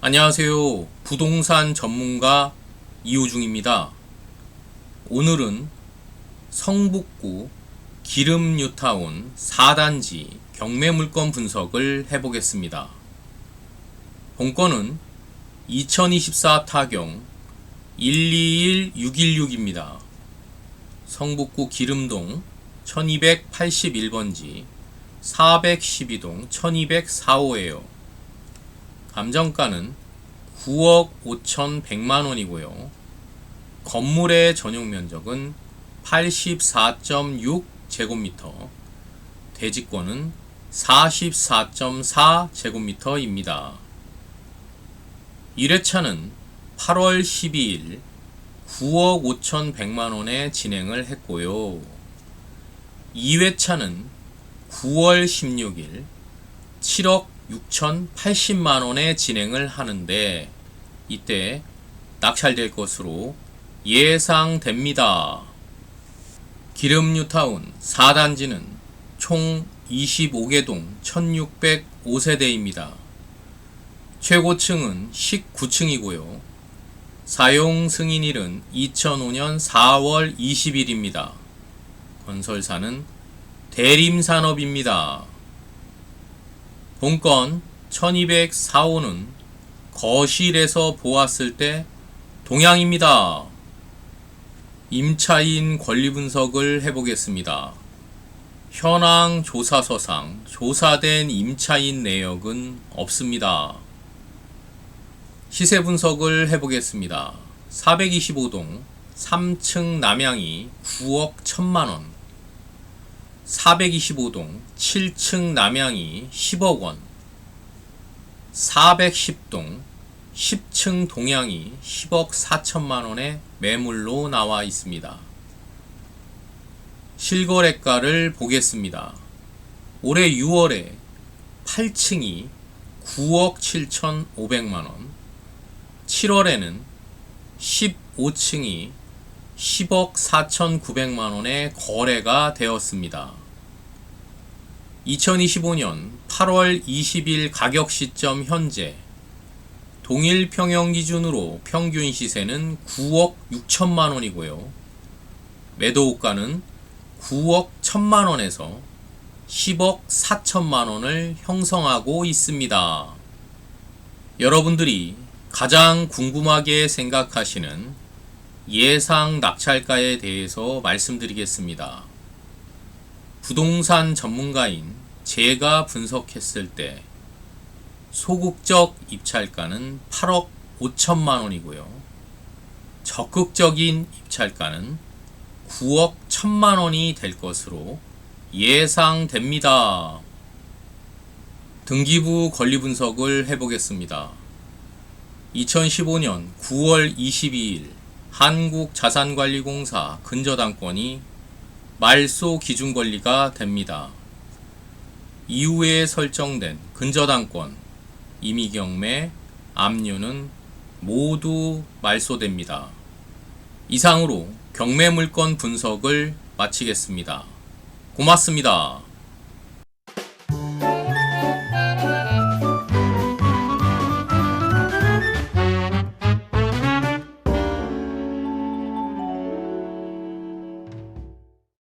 안녕하세요. 부동산 전문가 이호중입니다. 오늘은 성북구 기름뉴타운 4단지 경매 물건 분석을 해보겠습니다. 본건은 2024 타경 121616입니다. 성북구 기름동 1281번지 412동 1204호예요. 감정가는 9억 5,100만 원이고요. 건물의 전용 면적은 84.6 제곱미터, 대지권은 44.4 제곱미터입니다. 1회차는 8월 12일 9억 5,100만 원에 진행을 했고요. 2회차는 9월 16일 7억 6,080만 원에 진행을 하는데 이때 낙찰될 것으로 예상됩니다. 기름뉴타운 4단지는 총 25개 동 1605세대입니다. 최고층은 19층이고요. 사용 승인일은 2005년 4월 20일입니다. 건설사는 대림산업입니다. 본건 1204호는 거실에서 보았을 때 동향입니다. 임차인 권리 분석을 해보겠습니다. 현황 조사서상 조사된 임차인 내역은 없습니다. 시세 분석을 해보겠습니다. 425동 3층 남양이 9억 1천만원 425동 7층 남양이 10억 원 410동 10층 동양이 10억 4천만 원의 매물로 나와 있습니다. 실거래가를 보겠습니다. 올해 6월에 8층이 9억 7천 5백만 원, 7월에는 15층이 10억 4천9백만 원의 거래가 되었습니다. 2025년 8월 20일 가격 시점 현재 동일 평형 기준으로 평균 시세는 9억 6천만 원이고요. 매도가는 9억 1천만 원에서 10억 4천만 원을 형성하고 있습니다. 여러분들이 가장 궁금하게 생각하시는 예상 낙찰가에 대해서 말씀드리겠습니다. 부동산 전문가인 제가 분석했을 때 소극적 입찰가는 8억 5천만 원이고요. 적극적인 입찰가는 9억 1천만 원이 될 것으로 예상됩니다. 등기부 권리 분석을 해보겠습니다. 2015년 9월 22일 한국자산관리공사 근저당권이 말소 기준 권리가 됩니다. 이후에 설정된 근저당권, 임의경매, 압류는 모두 말소됩니다. 이상으로 경매물건 분석을 마치겠습니다. 고맙습니다.